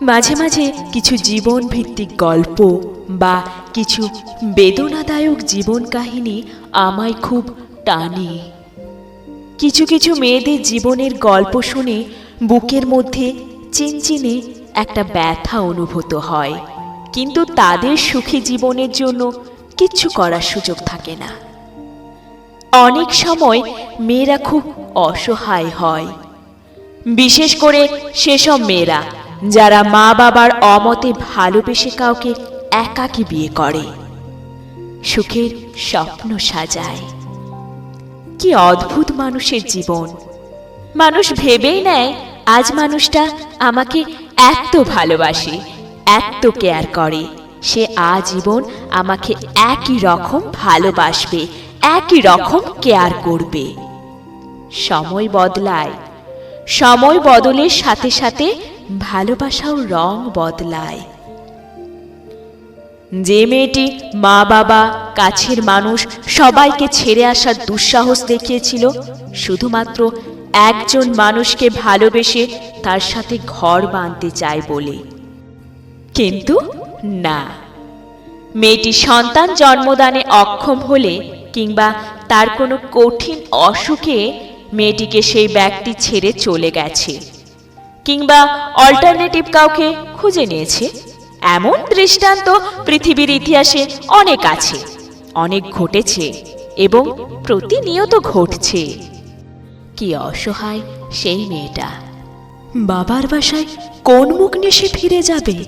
মাঝে মাঝে কিছু জীবন ভিত্তিক গল্প বা কিছু বেদনাদায়ক জীবন কাহিনী আমায় খুব টানে। কিছু কিছু মেয়েদের জীবনের গল্প শুনে বুকের মধ্যে চিনচিনে একটা ব্যথা অনুভূত হয়, কিন্তু তাদের সুখী জীবনের জন্য কিচ্ছু করার সুযোগ থাকে না। অনেক সময় মেয়েরা খুব অসহায় হয়, বিশেষ করে সেসব মেয়েরা। যারা মা বাবার অমতে ভালোবেসে কাউকে একাকী বিয়ে করে। সুখের স্বপ্ন সাজায়। কি অদ্ভুত মানুষের জীবন। মানুষ ভেবেই নেয়, আজ মানুষটা আমাকে এত ভালোবাসে, এত কেয়ার করে, সে আজীবন আমাকে একই রকম ভালোবাসবে, একই রকম কেয়ার করবে। সময় বদলায়। সময় বদলের সাথে সাথে ভালোবাসাও রং বদলায়। যে মেয়েটি মা বাবা, কাছের মানুষ, সবাইকে ছেড়ে আসার দুঃসাহস দেখিয়েছিল, শুধুমাত্র একজন মানুষকে ভালোবেসে তার সাথে ঘর বাঁধতে চায় বলে। কিন্তু না। মেয়েটি সন্তান জন্মদানে অক্ষম হলে কিংবা তার কোনো কঠিন অসুখে মেয়েটিকে সেই ব্যক্তি ছেড়ে চলে গেছে। কিংবা অল্টারনেটিভ কাউকে খুঁজে নিয়েছে? এমন দৃষ্টান্ত পৃথিবীর ইতিহাসে অনেক আছে, অনেক ঘটেছে এবং প্রতিনিয়ত ঘটছে। কি অসহায় সেই মেয়েটা। বাবার বাসায় কোন মুখ নিয়ে ফিরে যাবে?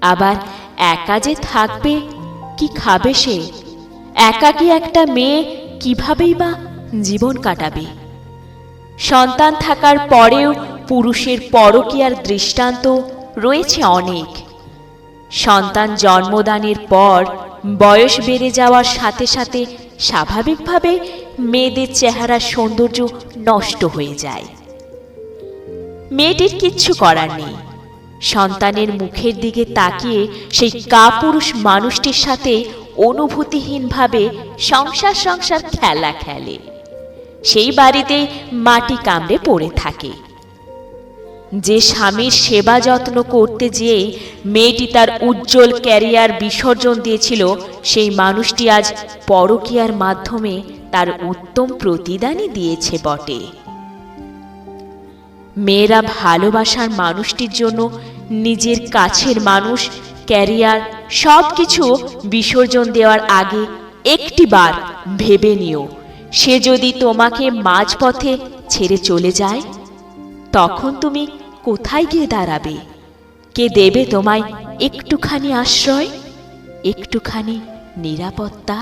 আবার একা যে থাকবে, কি খাবে সে? একাকী একটা মেয়ে কিভাবেই বা জীবন কাটাবে? সন্তান থাকার পরেও পুরুষের পরকীয়ার দৃষ্টান্ত রয়েছে অনেক। সন্তান জন্মদানের পর বয়স বেড়ে যাওয়ার সাথে সাথে স্বাভাবিকভাবে মেয়েদের চেহারার সৌন্দর্য নষ্ট হয়ে যায়। মেয়েটির কিচ্ছু করার নেই। সন্তানের মুখের দিকে তাকিয়ে সেই কাপুরুষ মানুষটির সাথে অনুভূতিহীনভাবে সংসার সংসার খেলা খেলে। সেই বাড়িতেই মাটি কামড়ে পড়ে থাকে। যে স্বামীর সেবা যত্ন করতে যেয়ে মেয়েটি তার উজ্জ্বল ক্যারিয়ার বিসর্জন দিয়েছিল, সেই মানুষটি আজ পরকীয়ার মাধ্যমে তার উত্তম প্রতিদানই দিয়েছে বটে। মেয়েরা ভালোবাসার মানুষটির জন্য নিজের কাছের মানুষ, ক্যারিয়ার সব কিছু বিসর্জন দেওয়ার আগে একটি একটিবার ভেবে নিও, সে যদি তোমাকে মাঝপথে ছেড়ে চলে যায়, তখন তুমি কোথায় গিয়ে দাঁড়াবে? কে দেবে তোমায় একটুখানি আশ্রয় একটুখানি নিরাপত্তা?